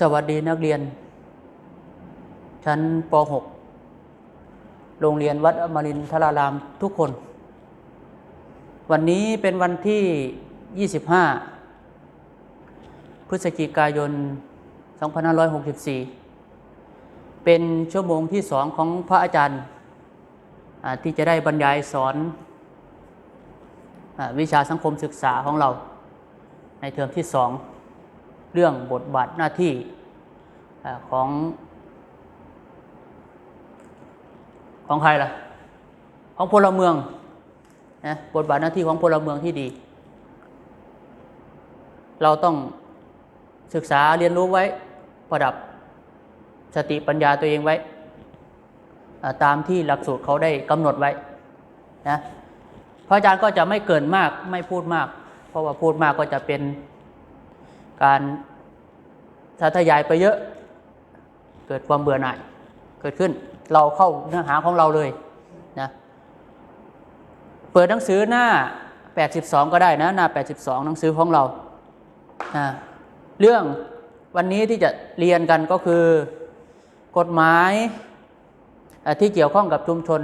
สวัสดีนักเรียน ชั้นป .6 โรงเรียนวัดอมรินทรารามทุกคน วันนี้เป็นวันที่ 25 พฤศจิกายน 2564 เป็นชั่วโมงที่สองของพระอาจารย์ที่จะได้บรรยายสอนวิชาสังคมศึกษาของเราในเทอมที่สอง เรื่องบทบาทหน้าที่ของ ของใครล่ะ ของพลเมืองนะบทบาทหน้าที่ของพลเมืองที่ดี เราต้องศึกษาเรียนรู้ไว้ประดับสติปัญญาตัวเองไว้ ตามที่หลักสูตรเขาได้กำหนดไว้นะพระอาจารย์ก็จะไม่เกินมากไม่พูดมาก เพราะว่าพูดมากก็จะเป็นการ สาธยายไปเยอะ เกิดความเบื่อหน่าย เกิดขึ้น เราเข้าเนื้อหาของเราเลยนะ เปิดหนังสือหน้า 82 ก็ได้นะ หน้า 82 หนังสือของเรานะเรื่องวันนี้ที่จะเรียนกันก็คือกฎหมายที่เกี่ยวข้องกับชุมชน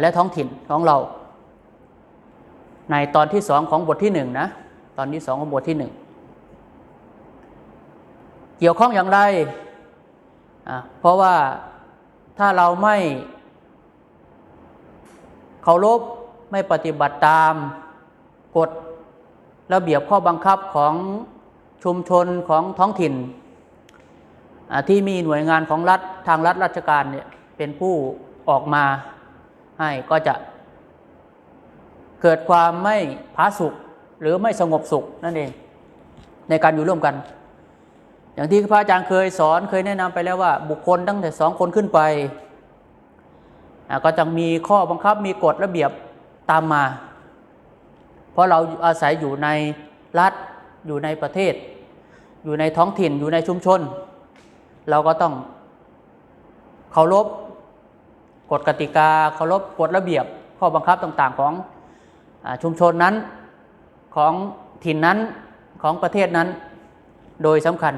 และท้องถิ่นของเรา ในตอนที่สองของบทที่หนึ่งนะ ตอนที่สองของบทที่หนึ่ง เกี่ยวข้องอย่างไร เพราะว่าถ้าเราไม่เคารพไม่ปฏิบัติตามกฎระเบียบข้อบังคับของชุมชนของท้องถิ่น ที่มีหน่วยงานของรัฐทางรัฐราชการเนี่ยเป็นผู้ออกมาให้ก็จะเกิดความไม่ผาสุกหรือไม่สงบสุขนั่นเองในการอยู่ร่วมกัน อย่างที่พระอาจารย์เคยสอนเคยแนะนำไปแล้วว่า บุคคลตั้งแต่สองคนขึ้นไป ก็จะมีข้อบังคับมีกฎระเบียบตามมา เพราะเราอาศัยอยู่ในรัฐอยู่ในประเทศ อยู่ในท้องถิ่นอยู่ในชุมชน เราก็ต้องเคารพกฎกติกาเคารพกฎระเบียบ ข้อบังคับต่างๆของอชุมชนนั้นของถิ่นนั้นของประเทศนั้นโดยสำคัญ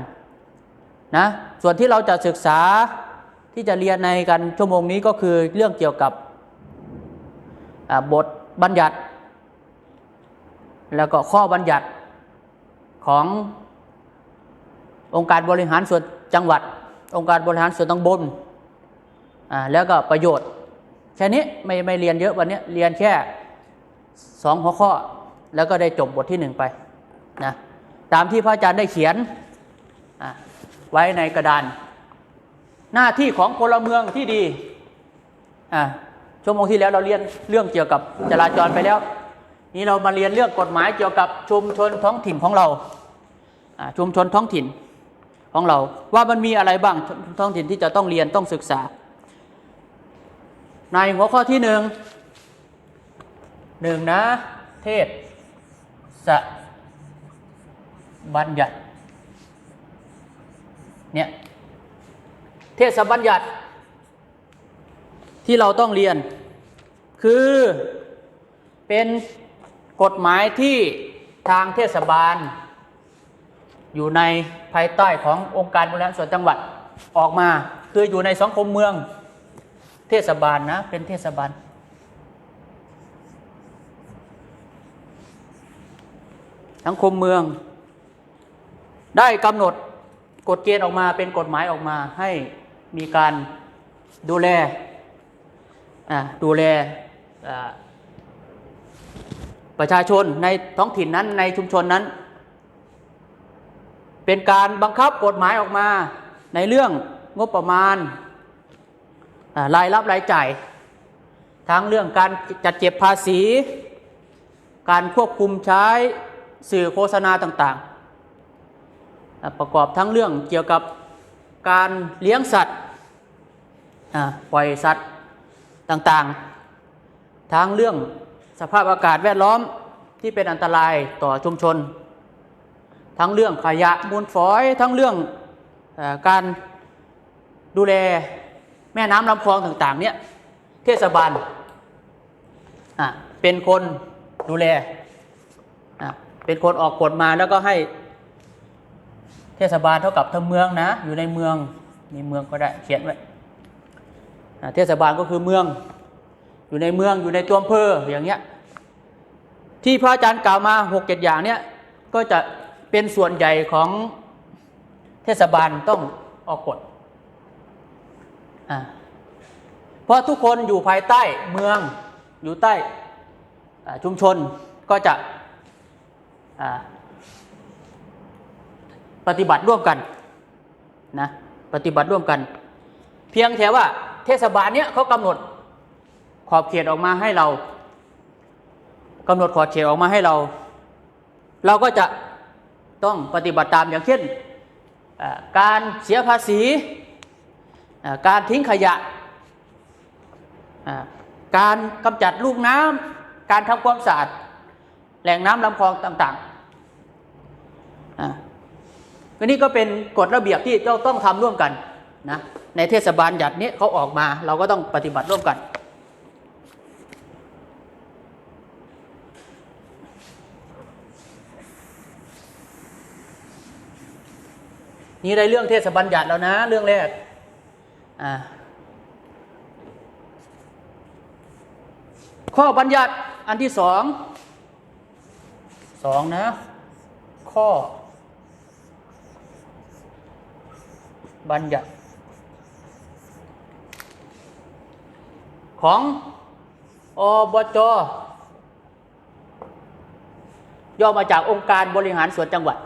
นะส่วนที่เราจะศึกษาที่จะเรียนในกันชั่วโมงนี้ก็คือเรื่องเกี่ยวกับบทบัญญัติ แล้วก็ข้อบัญญัติขององค์การบริหารส่วนจังหวัด องค์การบริหารส่วนตำบลอ่าแล้วก็ประโยชน์ แค่นี้ไม่ไม่เรียนเยอะวันนี้เรียนแค่สองหัวข้อแล้วก็ได้จบบทที่หนึ่งไปนะตามที่พระอาจารย์ได้เขียน ไว้ในกระดาน หน้าที่ของพลเมืองที่ดีอะชั่วโมงที่แล้วเราเรียนเรื่องเกี่ยวกับจราจรไปแล้ว นี่เรามาเรียนเรื่องกฎหมายเกี่ยวกับชุมชนท้องถิ่นของเราอะชุมชนท้องถิ่นของเรา ว่ามันมีอะไรบ้างท้องถิ่นที่จะต้องเรียนต้องศึกษา ในหัวข้อที่หนึ่งหนึ่งนะ เทศสบัญญัติ เนี่ยเทศบัญญัติที่เราต้องเรียน คือเป็นกฎหมายที่ทางเทศบาล อยู่ในภายใต้ขององค์การบริหารส่วนจังหวัดออกมา คืออยู่ในสังคมเมืองเทศบาลนะเป็นเทศบาลสังคมเมือง ได้กำหนด กฎเกณฑ์ออกมาเป็นกฎหมายออกมาให้มีการดูแลอ่าดูแลประชาชนในท้องถิ่นนั้นในชุมชนนั้น เป็นการบังคับกฎหมายออกมาในเรื่องงบประมาณอ่ารายรับรายจ่าย ทั้งเรื่องการจัดเก็บภาษี การควบคุมใช้สื่อโฆษณาต่างๆ ประกอบทั้งเรื่องเกี่ยวกับการเลี้ยงสัตว์ปล่อยสัตว์ต่างๆ ทั้งเรื่องสภาพอากาศแวดล้อมที่เป็นอันตรายต่อชุมชน ทั้งเรื่องขยะมูลฝอย ทั้งเรื่องอการดูแลแม่น้ำลำคลองต่างๆเนี่ยเทศบาลเป็นคนดูแลเป็นคนออกกฎมาแล้วก็ให้ เทศบาลเท่ากับทั้งเมืองนะ อยู่ในเมืองมีเมืองก็ได้เขียนไว้เทศบาลก็คือเมือง อยู่ในเมืองอยู่ในตัวอำเภออย่างเงี้ยที่พระอาจารย์กล่าวมาหกเจ็ดอย่างเนี้ยก็จะเป็นส่วนใหญ่ของเทศบาลต้องออกกฎเพราะทุกคนอยู่ภายใต้เมืองอยู่ใต้ชุมชนก็จะ ปฏิบัติร่วมกันนะปฏิบัติร่วมกัน เพียงแต่ว่าเทศบาลเนี้ยเขากำหนดขอบเขตออกมาให้เรากำหนดขอบเขตออกมาให้เรา เราก็จะต้องปฏิบัติตามอย่างเช่นการเสียภาษีการทิ้งขยะ การกำจัดลูกน้ำ การทำความสะอาด แหล่งน้ำลำคลองต่าง ๆ อันนี้ก็เป็นกฎระเบียบที่เราต้องทำร่วมกันนะในเทศบาลหยัดนี้เขาออกมา เราก็ต้องปฏิบัติร่วมกัน นี่ได้เรื่องเทศบัญญัติแล้วนะ เรื่องแรกอ่าข้อบัญญัติอันที่สองสองนะ ข้อ บัญญัติ ของอบจย่อมาจากองค์การบริหารส่วนจังหวัด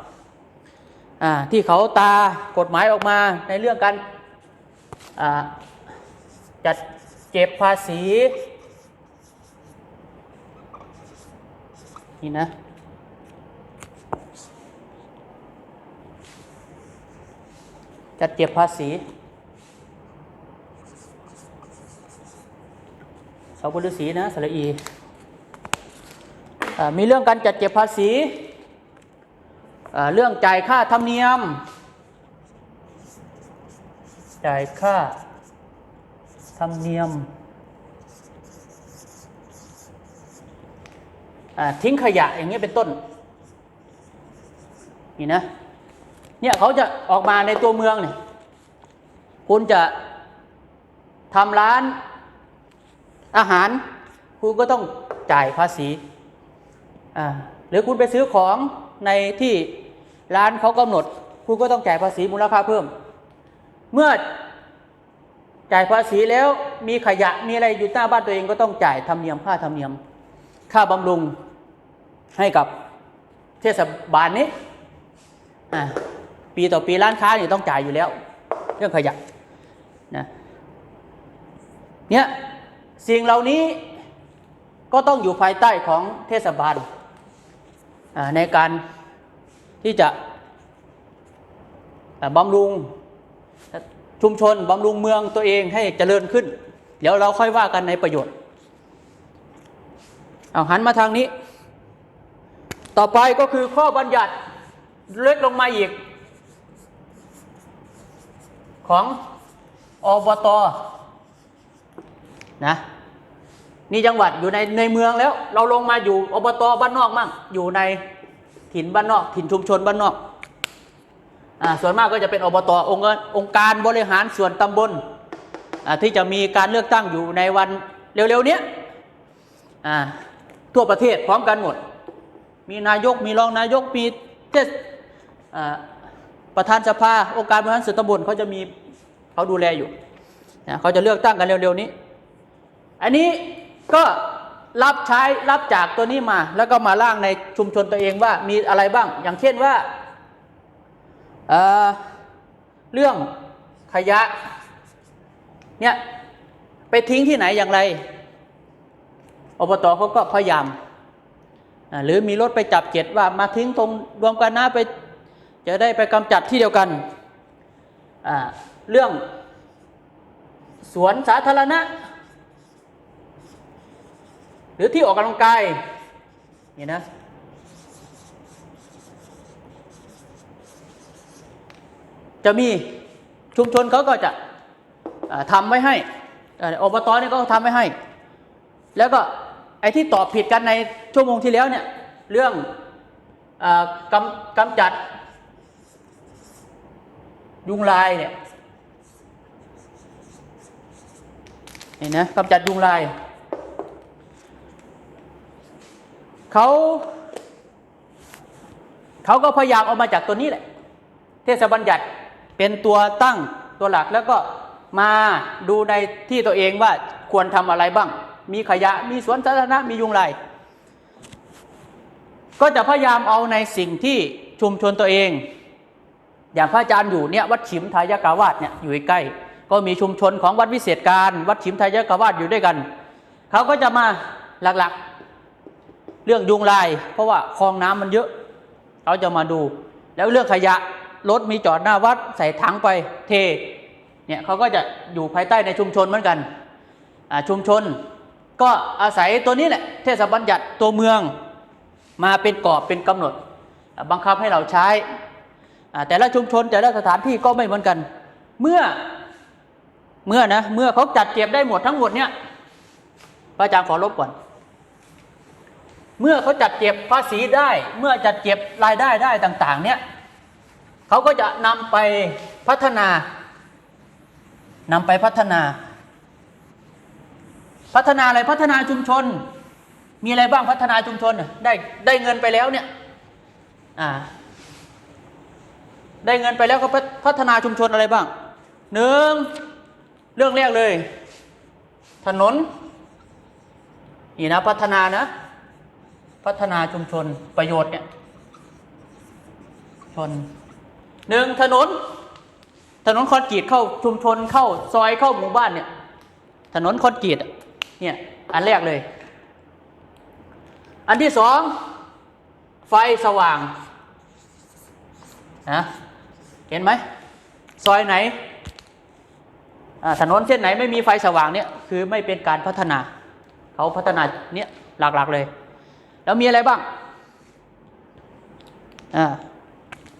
ที่เขาตากฎหมายออกมาในเรื่องการจัดเก็บภาษี นี่นะ จัดเก็บภาษีเสาบุรุษีนะสระอีอมีเรื่องการจัดเก็บภาษี เรื่องจ่ายค่าธรรมเนียม จ่ายค่าธรรมเนียม ทิ้งขยะอย่างเงี้ยเป็นต้น นี่นะ เนี่ยเขาจะออกมาในตัวเมืองเนี่ยคุณจะทำร้านอาหาร คุณก็ต้องจ่ายภาษีอ่าหรือคุณไปซื้อของในที่ร้านเขากำหนด คุณก็ต้องจ่ายภาษีมูลค่าเพิ่ม เมื่อจ่ายภาษีแล้วมีขยะมีอะไรอยู่หน้าบ้านตัวเองก็ต้องจ่ายธรรมเนียมค่าธรรมเนียม ค่าบำรุงให้กับเทศบาลนี้อ่า ปีต่อปีร้านค้าเนี่ยต้องจ่ายอยู่แล้ว เรื่องขยะนะเนี่ยสิ่งเหล่านี้ก็ต้องอยู่ภายใต้ของเทศบาลในการที่จะบำรุงชุมชนบำรุงเมืองตัวเองให้เจริญขึ้น เดี๋ยวเราค่อยว่ากันในประโยชน์เอาหันมาทางนี้ ต่อไปก็คือข้อบัญญัติเล็กลงมาอีก ของอบตนะนี่จังหวัดอยู่ในในเมืองแล้ว เราลงมาอยู่อบตบ้านนอกมั่งอยู่ในถิ่นบ้านนอก ถิ่นชุมชนบ้านนอกอ่าส่วนมากก็จะเป็นอบตองค์องค์การบริหารส่วนตำบลอ่าที่จะมีการเลือกตั้งอยู่ในวันเร็วๆเนี้ยอ่าทั่วประเทศพร้อมกันหมด มีนายกมีรองนายกมีเทศ ประธานสภาองค์การบริหารส่วนตำบลเขาจะมีเขาดูแลอยู่นะเขาจะเลือกตั้งกันเร็วๆนี้ อันนี้ก็รับใช้รับจากตัวนี้มา แล้วก็มาล่างในชุมชนตัวเองว่ามีอะไรบ้าง อย่างเช่นว่าเเรื่องขยะเนี่ยไปทิ้งที่ไหนอย่างไรอบตเขาก็พยายาม หรือมีรถไปจับเก็บว่ามาทิ้งตรงรวมกันนะไป จะได้ไปกำจัดที่เดียวกัน เรื่องสวนสาธารณะ หรือที่ออกกำลังกายนี่นะจะมีชุมชนเขาก็จะอ่าทำไว้ให้อบตเนี่ยก็ทำไว้ให้ แล้วก็ไอ้ที่ตอบผิดกันในชั่วโมงที่แล้วเนี่ยเรื่องอกำกำจัด ยุงลายเนี่ยนี่นะกำจัดยุงลาย เขาเขาก็พยายามเอามาจากตัวนี้แหละ เทศบัญญัติเป็นตัวตั้งตัวหลักแล้วก็มาดูในที่ตัวเองว่าควรทำอะไรบ้าง มีขยะมีสวนสาธารณะมียุงลาย ก็จะพยายามเอาในสิ่งที่ชุมชนตัวเอง อย่างพระอาจารย์อยู่เนี่ยวัดฉิมทายกาวาสเนี่ยอยู่ใกล้ ก็มีชุมชนของวัดวิเศษการ วัดฉิมทายกาวาสอยู่ด้วยกัน เขาก็จะมาหลักๆ เรื่องยุงลาย เพราะว่าคลองน้ำมันเยอะ เขาจะมาดู แล้วเรื่องขยะรถมีจอดหน้าวัดใส่ถังไปเท เนี่ยเขาก็จะอยู่ภายใต้ในชุมชนเหมือนกัน ชุมชนก็อาศัยตัวนี้แหละเทศบัญญัติตัวเมืองมาเป็นกรอบเป็นกำหนด บังคับให้เราใช้ แต่ละชุมชนแต่ละสถานที่ก็ไม่เหมือนกัน เมื่อเมื่อนะเมื่อเขาจัดเก็บได้หมดทั้งหมดเนี่ยพระอาจารย์ขอลบก่อน เมื่อเขาจัดเก็บภาษีได้ เมื่อจัดเก็บรายได้ได้ต่าง ๆ เนี่ยเขาก็จะนำไปพัฒนานำไปพัฒนา พัฒนาอะไรพัฒนาชุมชน มีอะไรบ้างพัฒนาชุมชนได้ได้เงินไปแล้วเนี่ยอ่า ได้เงินไปแล้วก็พัฒพัฒนาชุมชนอะไรบ้างหนึ่งเรื่องแรกเลย ถนนนี่นะพัฒนานะ พัฒนาชุมชนประโยชน์เนี่ยชนหนึ่งถนน ถนนคอนกรีตเข้าชุมชนเข้าซอยเข้าหมู่บ้านเนี่ย ถนนคอนกรีตเนี่ยอันแรกเลย อันที่สองไฟสว่างนะ เห็นไหมซอยไหนถนนเส้นไหนไม่มีไฟสว่างเนี่ยคือไม่เป็นการพัฒนา เขาพัฒนาเนี่ยหลักๆเลย แล้วมีอะไรบ้าง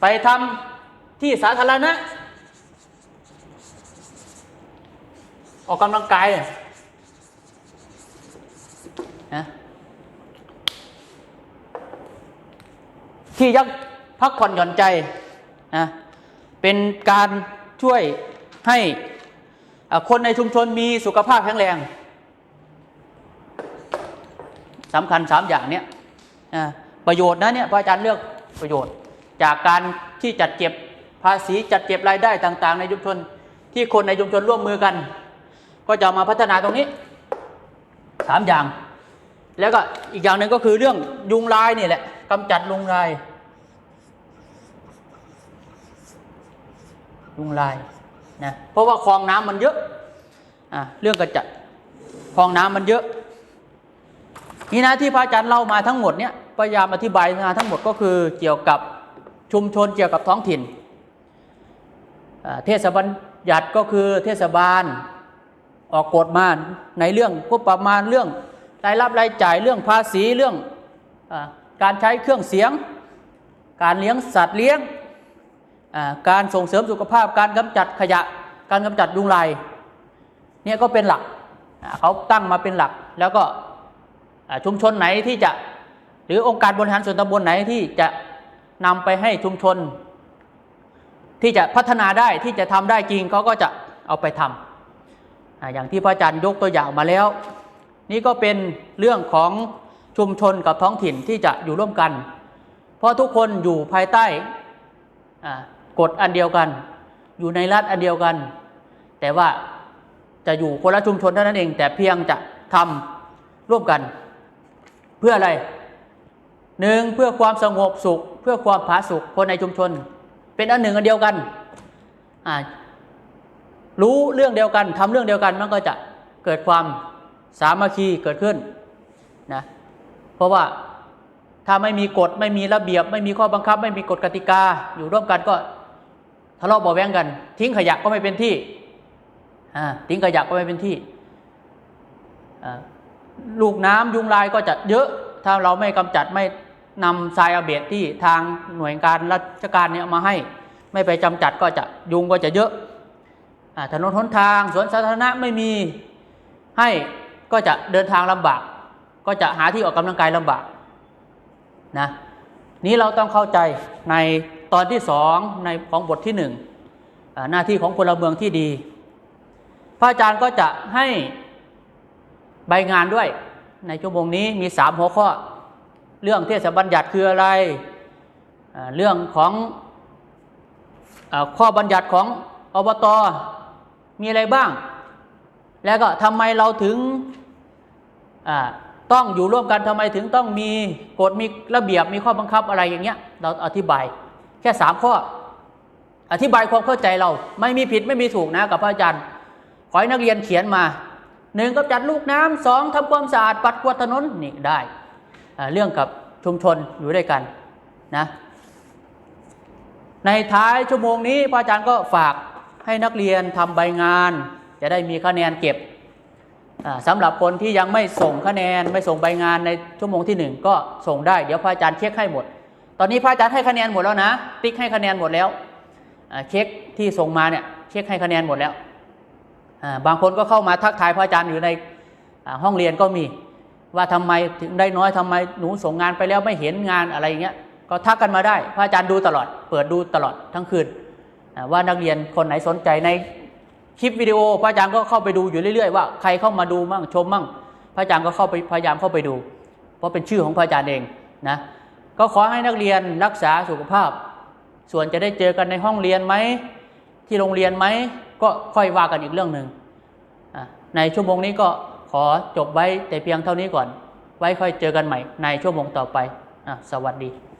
ไปทำที่สาธารณะ ออกกำลังกายเนี่ยนะที่ยักพักผ่อนหย่อนใจนะ เป็นการช่วยให้คนในชุมชนมีสุขภาพแข็งแรงสำคัญสามอย่างเนี้ยประโยชน์นะเนี่ยพระอาจารย์เลือกประโยชน์ จากการที่จัดเก็บภาษีจัดเก็บรายได้ต่างๆ ในชุมชนที่คนในชุมชนร่วมมือกัน ก็จะมาพัฒนาตรงนี้สามอย่าง แล้วก็อีกอย่างหนึ่งก็คือเรื่องยุงลายนี่แหละกำจัดยุงลาย ยุงลายนะเพราะว่าคลองน้ำมันเยอะอะเรื่องกระจัดคลองน้ำมันเยอะนี่นะที่พระอาจารย์เล่ามาทั้งหมดเนี่ยพยายามอธิบายมาทั้งหมดก็คือเกี่ยวกับชุมชนเกี่ยวกับท้องถิ่นอ่าเทศบัญญัติก็คือเทศบาลออกกฎมาในเรื่องงบประมาณเรื่องรายรับรายจ่ายเรื่องภาษีเรื่องอการใช้เครื่องเสียง การเลี้ยงสัตว์เลี้ยง การส่งเสริมสุขภาพ การกำจัดขยะ การกำจัดยุงลายเนี่ยก็เป็นหลักเขาตั้งมาเป็นหลัก แล้วก็ชุมชนไหนที่จะหรือองค์การบริหารส่วนตำบลไหนที่จะนำไปให้ชุมชน ที่จะพัฒนาได้ที่จะทำได้จริงเขาก็จะเอาไปทำอ่าอย่างที่พระอาจารย์ยกตัวอย่างมาแล้ว นี่ก็เป็นเรื่องของชุมชนกับท้องถิ่นที่จะอยู่ร่วมกัน เพราะทุกคนอยู่ภายใต้อ่า กฎอันเดียวกัน อยู่ในรัฐอันเดียวกัน แต่ว่าจะอยู่คนละชุมชนเท่านั้นเอง แต่เพียงจะทำร่วมกัน เพื่ออะไรหนึ่งเพื่อความสงบสุข เพื่อความผาสุขคนในชุมชน เป็นอันหนึ่งอันเดียวกันรู้เรื่องเดียวกันทำเรื่องเดียวกันมันก็จะเกิดความสามัคคีเกิดขึ้นนะเพราะว่าถ้าไม่มีกฎไม่มีระเบียบ ไม่มีข้อบังคับ ไม่มีกฎกติกาอยู่ร่วมกันก็ ทะเลาะเบาแวงกัน ทิ้งขยะก็ไม่เป็นที่ทิ้งขยะก็ไม่เป็นที่ลูกน้ำยุงลายก็จะเยอะ ถ้าเราไม่กำจัดไม่นำทรายอาเบียดที่ทางหน่วยการราชการเนี่ยมาให้ ไม่ไปจำจัดก็จะยุงก็จะเยอะถนนหนทางสวนสาธารณะไม่มีให้ก็จะเดินทางลำบาก ก็จะหาที่ออกกำลังกายลำบากนะนี้เราต้องเข้าใจใน ตอนที่สองในของบทที่หนึ่งหน้าที่ของพลเมืองที่ดี พระอาจารย์ก็จะให้ใบงานด้วย ในชั่วโมงนี้มีสามหัวข้อ เรื่องเทศบัญญัติคืออะไร เรื่องของข้อบัญญัติของอบตมีอะไรบ้าง แล้วก็ทำไมเราถึงต้องอยู่ร่วมกันทำไมถึงต้องมีกฎมีระเบียบมีข้อบังคับอะไรอย่างเงี้ย เราอธิบาย แค่สามข้อ อธิบายความเข้าใจเรา ไม่มีผิดไม่มีถูกนะกับพระอาจารย์ ขอให้นักเรียนเขียนมาหนึ่งก็จัดลูกน้ำสองทำความสะอาดปัดกวาดถนนนี่ได้ เรื่องกับชุมชนอยู่ด้วยกันนะในท้ายชั่วโมงนี้พระอาจารย์ก็ฝากให้นักเรียนทำใบงาน จะได้มีคะแนนเก็บอ่าสำหรับคนที่ยังไม่ส่งคะแนนไม่ส่งใบงานในชั่วโมงที่หนึ่งก็ส่งได้ เดี๋ยวพระอาจารย์เช็คให้หมด อนนี้พระอาจารย์ให้คะแนนหมดแล้วนะ ติ๊กให้คะแนนหมดแล้วเช็คที่ส่งมาเนี่ยเช็คให้คะแนนหมดแล้ว บางคนก็เข้ามาทักทายพระอาจารย์อยู่ในห้องเรียนก็มี ว่าทำไมถึงได้น้อยทำไมหนูส่งงานไปแล้วไม่เห็นงานอะไรอย่างเงี้ยก็ทักกันมาได้ พระอาจารย์ดูตลอด เปิดดูตลอดทั้งคืนว่านักเรียนคนไหนสนใจในคลิปวิดีโอ พระอาจารย์ก็เข้าไปดูอยู่เรื่อยๆว่าใครเข้ามาดูมั่งชมมั่ง พระอาจารย์ก็เข้าไปพยายามเข้าไปดู เพราะเป็นชื่อของพระอาจารย์เองนะ ก็ขอให้นักเรียนรักษาสุขภาพ ส่วนจะได้เจอกันในห้องเรียนไหม ที่โรงเรียนไหม ก็ค่อยว่ากันอีกเรื่องหนึ่งอะในชั่วโมงนี้ก็ขอจบไว้แต่เพียงเท่านี้ก่อน ไว้ค่อยเจอกันใหม่ในชั่วโมงต่อไปอสวัสดี